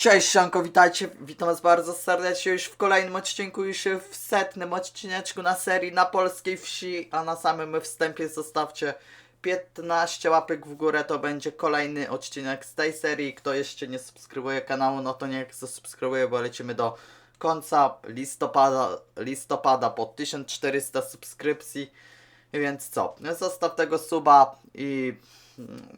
Cześć Sianko, witajcie, witam was bardzo serdecznie już w kolejnym odcinku, już w setnym odcineczku na serii na polskiej wsi, a na samym wstępie zostawcie 15 łapek w górę, to będzie kolejny odcinek z tej serii, kto jeszcze nie subskrybuje kanału, no to niech zasubskrybuje, bo lecimy do końca listopada, listopada po 1400 subskrypcji, więc co, zostaw tego suba i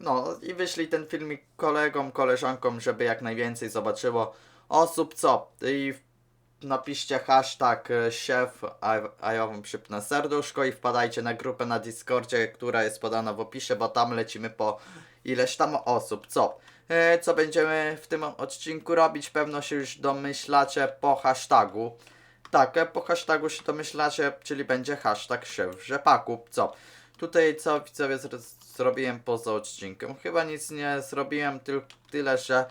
no i wyślij ten filmik kolegom, koleżankom, żeby jak najwięcej zobaczyło osób, co i napiszcie hashtag e, siew, a, ja wam przypnę serduszko i wpadajcie na grupę na Discordzie, która jest podana w opisie, bo tam lecimy po ileś tam osób, co? E, co będziemy w tym odcinku robić, pewno się już domyślacie po hashtagu. Tak, e, po hashtagu się domyślacie, czyli będzie hashtag siew rzepaku, co? Tutaj co widzowie zrobiłem poza odcinkiem? Chyba nic nie zrobiłem, tylko tyle, że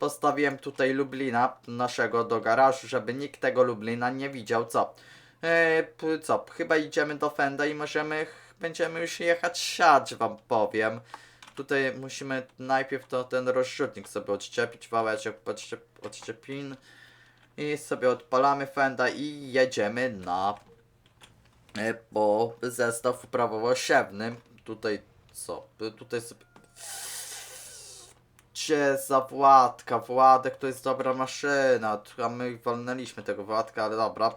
postawiłem tutaj Lublina naszego do garażu, żeby nikt tego Lublina nie widział, co? E, p- co, chyba idziemy do Fenda i możemy, będziemy już jechać siać, wam powiem. Tutaj musimy najpierw to ten rozrzutnik sobie odczepić, wałeczek odczep, odczepin i sobie odpalamy Fenda i jedziemy na e, po zestaw uprawowosiewny. Tutaj co? Tutaj sobie za Władka, Władek to jest dobra maszyna, a my walnęliśmy tego Władka, ale dobra.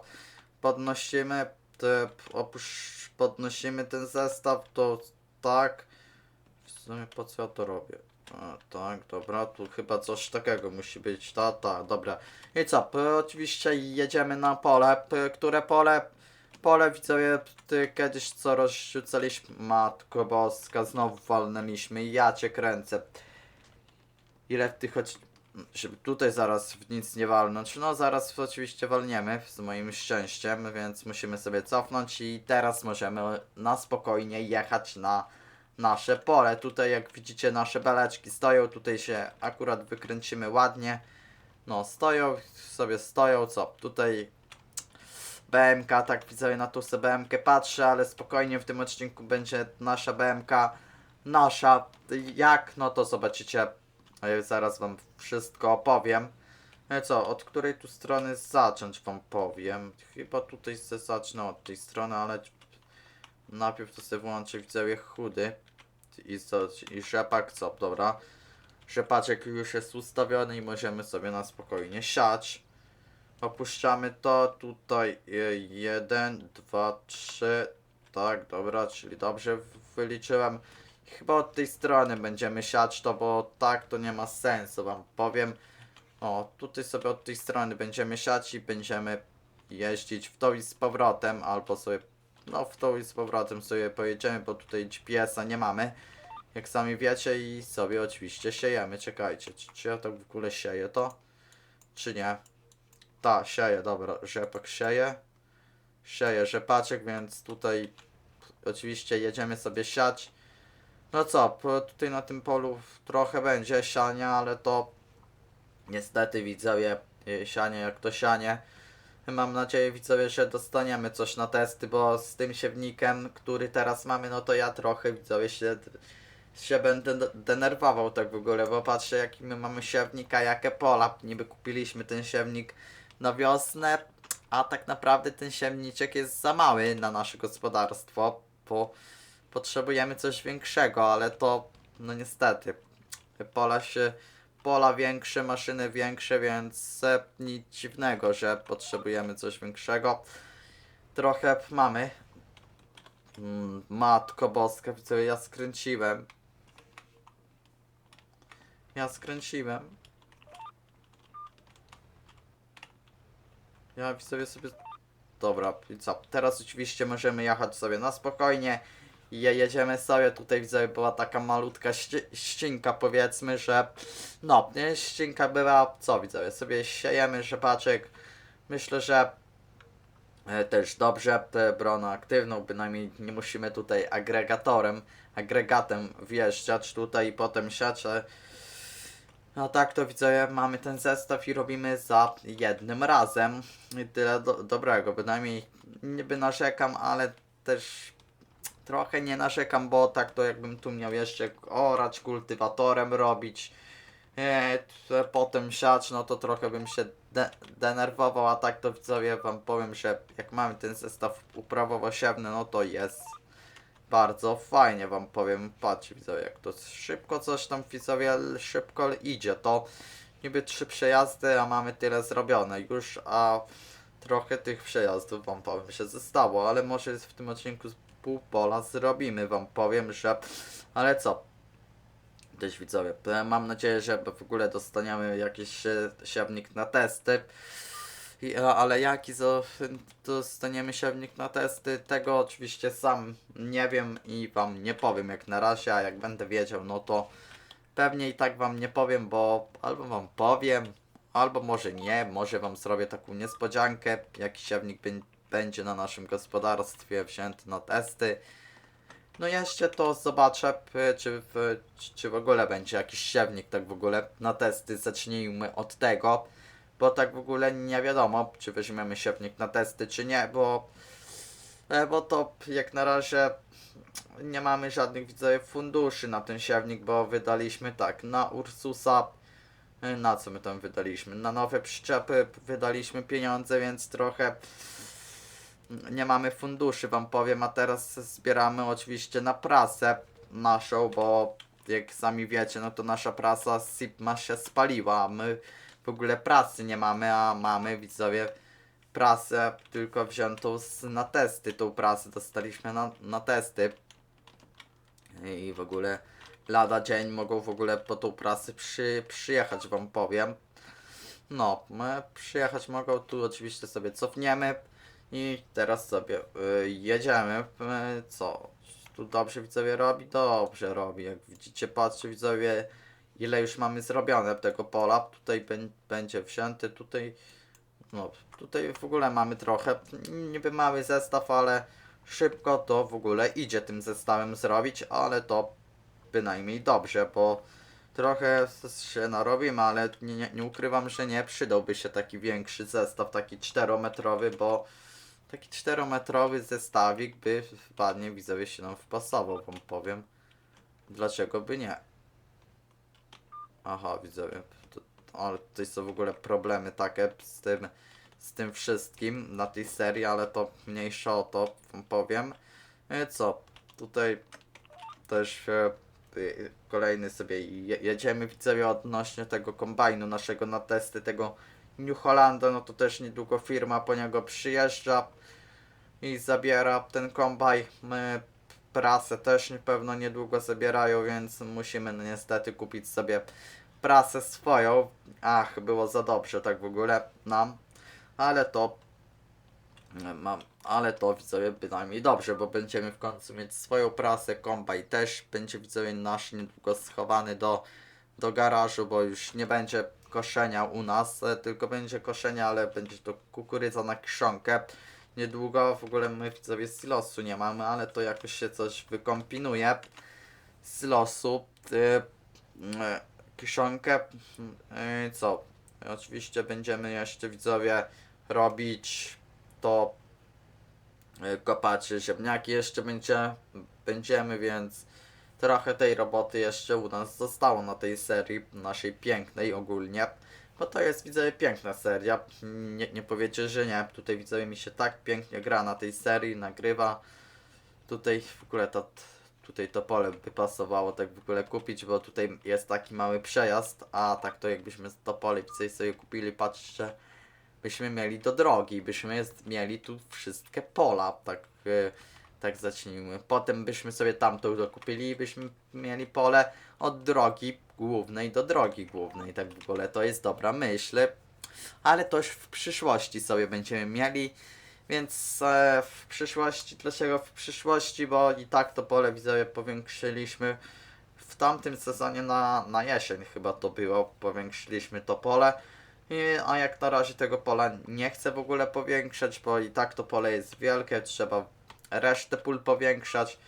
Podnosimy, te, oprócz podnosimy ten zestaw, to tak. W sumie po co ja to robię? A, tak, dobra, tu chyba coś takiego musi być, ta, ta, dobra. I co, oczywiście jedziemy na pole, które pole, pole widzowie, ty kiedyś co rozrzucaliśmy, matko boska, znowu walnęliśmy, ja cię kręcę. Ile tych choć... Żeby tutaj zaraz w nic nie walnąć. No zaraz oczywiście walniemy z moim szczęściem, więc musimy sobie cofnąć i teraz możemy na spokojnie jechać na nasze pole. Tutaj jak widzicie nasze beleczki stoją, tutaj się akurat wykręcimy ładnie. No stoją, sobie stoją, co? Tutaj BMK, tak widzę na tą BMK patrzę, ale spokojnie w tym odcinku będzie nasza BMK nasza. Jak? No to zobaczycie zaraz wam wszystko opowiem. No co, od której tu strony zacząć wam powiem. Chyba tutaj zacznę od tej strony, ale najpierw to sobie włączę widzowie chudy. I co, i rzepak co, dobra. Rzepaczek już jest ustawiony i możemy sobie na spokojnie siać. Opuszczamy to tutaj. Jeden, dwa, trzy. Tak, dobra, czyli dobrze wyliczyłem. Chyba od tej strony będziemy siać to, bo tak to nie ma sensu, wam powiem. O, tutaj sobie od tej strony będziemy siać i będziemy jeździć w tą i z powrotem, albo sobie, no w tą i z powrotem sobie pojedziemy, bo tutaj GPS-a nie mamy. Jak sami wiecie i sobie oczywiście siejemy. Czekajcie, czy, czy ja tak w ogóle sieję to? Czy nie? Ta, sieję, dobra, rzepak sieje. Sieje rzepaczek, więc tutaj oczywiście jedziemy sobie siać. No co, tutaj na tym polu trochę będzie siania, ale to niestety widzowie, y, sianie jak to sianie. Mam nadzieję widzowie, że dostaniemy coś na testy, bo z tym siewnikiem, który teraz mamy, no to ja trochę widzowie się, się będę de- denerwował tak w ogóle, bo patrzę jaki my mamy siewnik, a jakie pola. Niby kupiliśmy ten siewnik na wiosnę, a tak naprawdę ten siewniczek jest za mały na nasze gospodarstwo, bo potrzebujemy coś większego, ale to no niestety pola się pola większe, maszyny większe, więc nic dziwnego, że potrzebujemy coś większego. Trochę mamy. Mm, Matko boska, widzę, ja skręciłem. Ja skręciłem. Ja widzę sobie... Dobra, i co? Teraz oczywiście możemy jechać sobie na spokojnie. I je- jedziemy sobie, tutaj widzę, była taka malutka ści- ścinka powiedzmy, że no, nie, ścinka była, co widzę, sobie siejemy rzepaczek, myślę, że e, też dobrze, tę bronę aktywną, bynajmniej nie musimy tutaj agregatorem, agregatem wjeżdżać tutaj i potem siać, no tak to widzę, mamy ten zestaw i robimy za jednym razem. I tyle do, dobrego, bynajmniej niby narzekam, ale też trochę nie narzekam, bo tak to jakbym tu miał jeszcze orać kultywatorem robić, e, potem siać, no to trochę bym się de denerwował, a tak to widzowie wam powiem, że jak mamy ten zestaw uprawowo-siewny, no to jest bardzo fajnie wam powiem, patrzcie widzowie, jak to szybko coś tam widzowie szybko idzie, to niby trzy przejazdy, a mamy tyle zrobione już, a trochę tych przejazdów wam powiem się zostało, ale może w tym odcinku z pół pola zrobimy wam powiem, że ale co? Też widzowie, mam nadzieję, że w ogóle dostaniemy jakiś e, siewnik na testy ale jaki zo, dostaniemy siewnik na testy, tego oczywiście sam nie wiem i wam nie powiem jak na razie, a jak będę wiedział, no to pewnie i tak wam nie powiem, bo albo wam powiem, albo może nie, może wam zrobię taką niespodziankę, jaki siewnik bę- będzie na naszym gospodarstwie wzięty na testy. No jeszcze to zobaczę, czy w, czy w ogóle będzie jakiś siewnik tak w ogóle na testy. Zacznijmy od tego, bo tak w ogóle nie wiadomo, czy weźmiemy siewnik na testy, czy nie, bo, e, bo to jak na razie nie mamy żadnych widzowie funduszy na ten siewnik, bo wydaliśmy tak, na Ursusa, e, na co my tam wydaliśmy? Na nowe przyczepy wydaliśmy pieniądze, więc trochę nie mamy funduszy, wam powiem, a teraz zbieramy oczywiście na prasę naszą, bo jak sami wiecie, no to nasza prasa Sigma się spaliła, my w ogóle prasy nie mamy, a mamy widzowie prasę tylko wziętą z, na testy, tą prasę dostaliśmy na, na testy i w ogóle lada dzień mogą w ogóle po tą prasę przy, przyjechać, wam powiem. No, my przyjechać mogą, tu oczywiście sobie cofniemy i teraz sobie y, jedziemy. Y, co? Tu dobrze widzowie robi? Dobrze robi. Jak widzicie, patrzcie widzowie, ile już mamy zrobione tego pola. Tutaj bę- będzie wzięty, tutaj no, tutaj w ogóle mamy trochę, niby mały zestaw, ale szybko to w ogóle idzie tym zestawem zrobić, ale to bynajmniej dobrze, bo trochę się narobimy, ale nie, nie, nie ukrywam, że nie przydałby się taki większy zestaw, taki 4-metrowy, bo taki 4-metrowy zestawik by ładnie widzowie się nam wpasował, wam powiem. Dlaczego by nie? Aha, widzowie, to, ale tutaj są w ogóle problemy takie z tym, z tym wszystkim na tej serii, ale to mniejsza o to, powiem. E, Co? Tutaj też e, y, kolejny sobie je, jedziemy widzowie odnośnie tego kombajnu naszego na testy tego New Hollanda, no to też niedługo firma po niego przyjeżdża i zabiera ten kombaj. My prasę też pewno niedługo zabierają, więc musimy no, niestety kupić sobie prasę swoją. Ach, było za dobrze tak w ogóle nam, ale to mam, ale to widzowie bynajmniej dobrze, bo będziemy w końcu mieć swoją prasę, kombaj też będzie widzowie nasz niedługo schowany do, do garażu, bo już nie będzie koszenia u nas, e, tylko będzie koszenia, ale będzie to kukurydza na kiszonkę. Niedługo w ogóle my widzowie silosu nie mamy, ale to jakoś się coś wykombinuje. Silosu, y, y, kiszonkę, y, co? Oczywiście będziemy jeszcze widzowie robić to y, kopać ziemniaki jeszcze będzie, będziemy, więc trochę tej roboty jeszcze u nas zostało na tej serii, naszej pięknej ogólnie. Bo to jest widzowie piękna seria, nie, nie powiecie, że nie. Tutaj widzowie mi się tak pięknie gra na tej serii, nagrywa. Tutaj w ogóle to, tutaj to pole by pasowało tak w ogóle kupić, bo tutaj jest taki mały przejazd, a tak to jakbyśmy to pole sobie kupili, patrzcie, byśmy mieli do drogi, byśmy jest, mieli tu wszystkie pola, tak, y, tak zacznijmy. Potem byśmy sobie tamtą dokupili i byśmy mieli pole od drogi głównej do drogi głównej, tak w ogóle to jest dobra myśl, ale to już w przyszłości sobie będziemy mieli, więc e, w przyszłości, dlaczego w przyszłości, bo i tak to pole widzowie powiększyliśmy w tamtym sezonie na, na jesień chyba to było, powiększyliśmy to pole, i, a jak na razie tego pola nie chcę w ogóle powiększać, bo i tak to pole jest wielkie, trzeba resztę pól powiększać,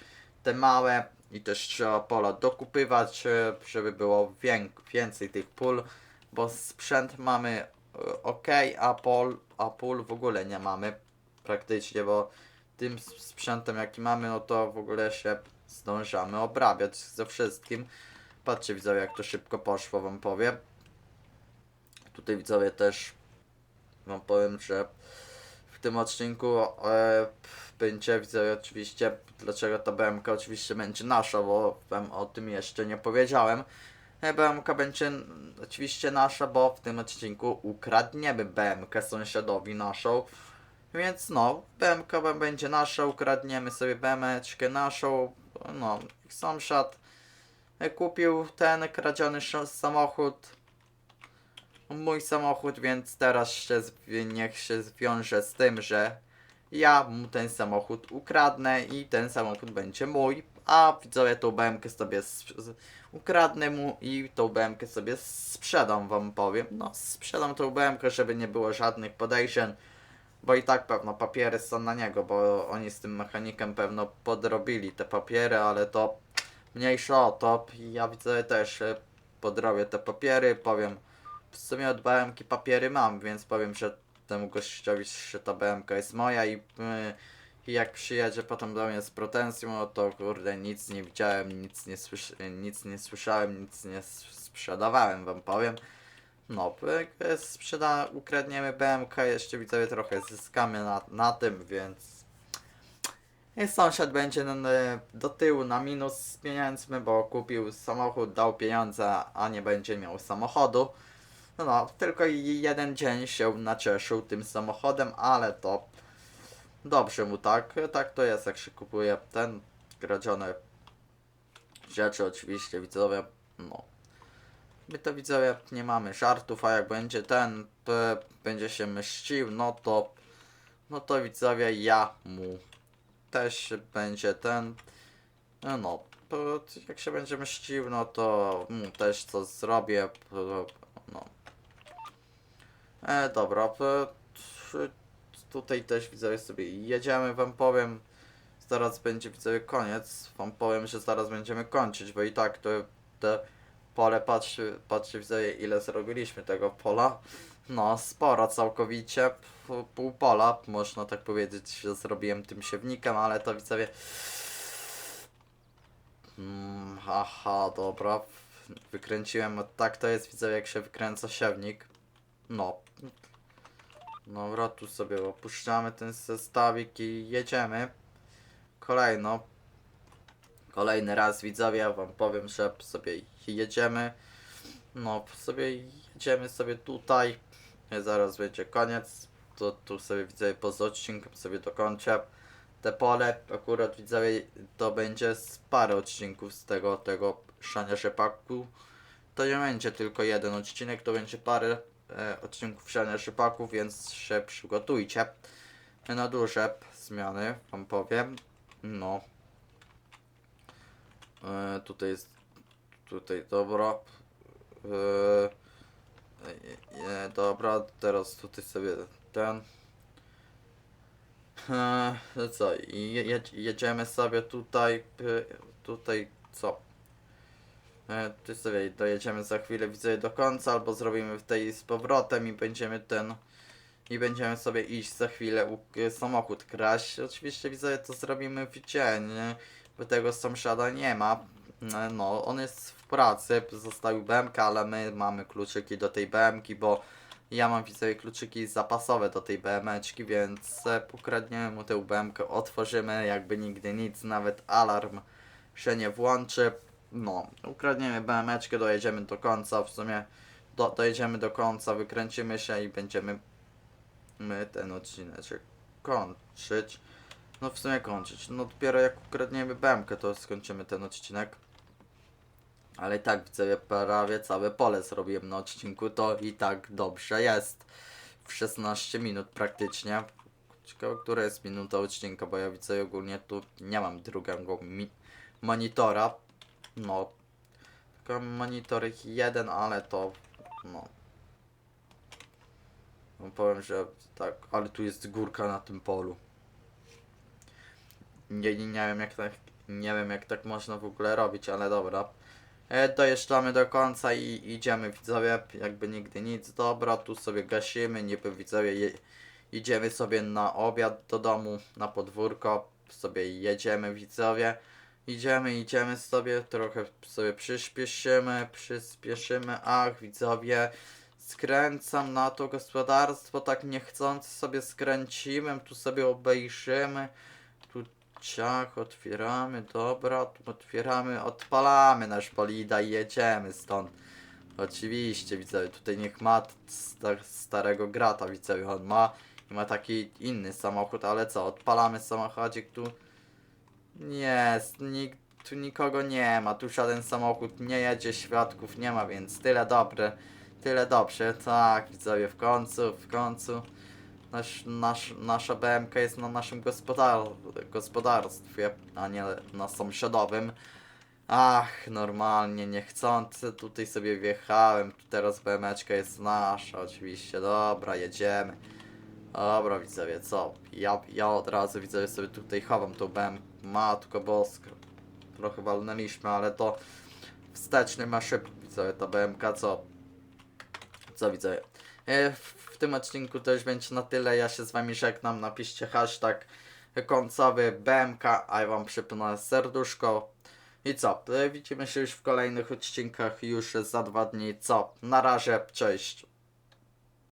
te małe i też trzeba pola dokupywać, e, żeby było wię- więcej tych pól, bo sprzęt mamy e, ok, a pól, a pól w ogóle nie mamy praktycznie, bo tym sprzętem jaki mamy, no to w ogóle się zdążamy obrabiać ze wszystkim. Patrzcie widzowie jak to szybko poszło wam powiem. Tutaj widzowie też wam powiem, że tym odcinku e, będzie widzowie oczywiście dlaczego ta BMK oczywiście będzie nasza, bo wam o tym jeszcze nie powiedziałem. E, BMK będzie oczywiście nasza, bo w tym odcinku ukradniemy BMK sąsiadowi naszą. Więc no, BMK będzie nasza, ukradniemy sobie BMeczkę naszą. No, sąsiad e, kupił ten kradziony samochód. Mój samochód, więc teraz się niech się zwiąże z tym, że ja mu ten samochód ukradnę i ten samochód będzie mój, a widzowie tą BMkę sobie ukradnę mu i tą BMkę sobie sprzedam wam powiem. No sprzedam tą BMkę, żeby nie było żadnych podejrzeń, bo i tak pewno papiery są na niego, bo oni z tym mechanikiem pewno podrobili te papiery, ale to mniejsza o to. Ja widzę też e, podrobię te papiery, powiem w sumie od BMK papiery mam, więc powiem, że temu gościowi, że ta BMK jest moja i, yy, i jak przyjedzie potem do mnie z pretensją, to kurde nic nie widziałem, nic nie, słysz nic nie słyszałem, nic nie sprzedawałem wam powiem. No, e, sprzeda, ukradniemy BMK, jeszcze widzowie trochę zyskamy na, na tym, więc i sąsiad będzie do tyłu na minus pieniędzmi, bo kupił samochód, dał pieniądze, a nie będzie miał samochodu. No, no, tylko jeden dzień się nacieszył tym samochodem, ale to dobrze mu tak. Tak to jest, jak się kupuje ten kradzione rzeczy, oczywiście widzowie. No. My to widzowie nie mamy żartów, a jak będzie ten, to będzie się mścił, no to no to widzowie ja mu też będzie ten. No, no jak się będzie mścił, no to mu też coś zrobię. E, dobra, tutaj też widzowie sobie jedziemy, wam powiem. Zaraz będzie widzowie koniec. Wam powiem, że zaraz będziemy kończyć, bo i tak to te pole, patrzcie, patrzcie widzowie ile zrobiliśmy tego pola. No, sporo całkowicie, pół pola, można tak powiedzieć, że zrobiłem tym siewnikiem, ale to widzowie... Mm, aha, dobra, wykręciłem, tak to jest widzowie jak się wykręca siewnik. No. Dobra, tu sobie opuszczamy ten zestawik i jedziemy. Kolejno. Kolejny raz widzowie, wam powiem, że sobie jedziemy. No, sobie jedziemy sobie tutaj. Zaraz będzie koniec. To tu sobie widzowie poza odcinkiem sobie dokończę. Te pole akurat widzowie to będzie z parę odcinków z tego, tego szania rzepaku. To nie będzie tylko jeden odcinek, to będzie parę odcinków siania rzepaków, więc się przygotujcie na duże zmiany, wam powiem. No. E, tutaj jest. Tutaj dobra. E, e, dobra, teraz tutaj sobie ten. E, co, jedziemy sobie tutaj. e, Tutaj co? E, tu sobie dojedziemy za chwilę, widzę do końca, albo zrobimy w tej z powrotem i będziemy ten. I będziemy sobie iść za chwilę e, samochód kraść. Oczywiście widzę, to zrobimy w dzień, bo tego sąsiada nie ma. E, No, on jest w pracy, zostawił BMK, ale my mamy kluczyki do tej BMki, bo ja mam widzę kluczyki zapasowe do tej BMeczki, więc e, ukradniemy mu tę BMkę, otworzymy jakby nigdy nic, nawet alarm się nie włączy. No, ukradniemy BMeczkę, dojedziemy do końca, w sumie do, dojedziemy do końca, wykręcimy się i będziemy my ten odcinek kończyć. No w sumie kończyć. No dopiero jak ukradniemy BMkę, to skończymy ten odcinek. Ale i tak widzę, prawie całe pole zrobiłem na odcinku, to i tak dobrze jest. W 16 minut praktycznie. Ciekawe, która jest minuta odcinka, bo ja widzę ogólnie tu nie mam drugiego monitora. No. Tylko monitor jeden, ale to no. no. Powiem, że tak, ale tu jest górka na tym polu. Nie, nie, nie wiem jak tak, nie wiem jak tak można w ogóle robić, ale dobra. E, dojeżdżamy do końca i idziemy widzowie, jakby nigdy nic. Dobra, tu sobie gasimy, niby widzowie je, idziemy sobie na obiad do domu, na podwórko, sobie jedziemy widzowie. Idziemy, idziemy sobie, trochę sobie przyspieszymy, przyspieszymy. Ach, widzowie, skręcam na to gospodarstwo, tak niechcący sobie skręciłem, tu sobie obejrzymy. Tu ciach, otwieramy, dobra, tu otwieramy, odpalamy nasz polida i jedziemy stąd. Oczywiście, widzowie, tutaj niech ma starego grata, widzowie, on ma i ma taki inny samochód, ale co, odpalamy samochodzik tu. Nie, s- nik, tu nikogo nie ma, tu żaden samochód nie jedzie, świadków nie ma, więc tyle dobre, tyle dobrze, tak, widzowie, w końcu, w końcu. Nasz, nasz, nasza BMK jest na naszym gospodar gospodarstwie, a nie na sąsiadowym. Ach, normalnie, niechcący tutaj sobie wjechałem. Tu teraz BMeczka jest nasza, oczywiście. Dobra, jedziemy. Dobra, widzowie, co? Ja, ja od razu widzowie sobie tutaj chowam tą BM. Matko boska. Trochę walnęliśmy, ale to wsteczny ma szybko, widzowie, ta BMK, co? Co widzowie? E, W, tym odcinku to już będzie na tyle. Ja się z wami żegnam. Napiszcie hashtag końcowy BMK, a ja wam przypnę serduszko. I co? E, Widzimy się już w kolejnych odcinkach już za dwa dni. Co? Na razie, cześć.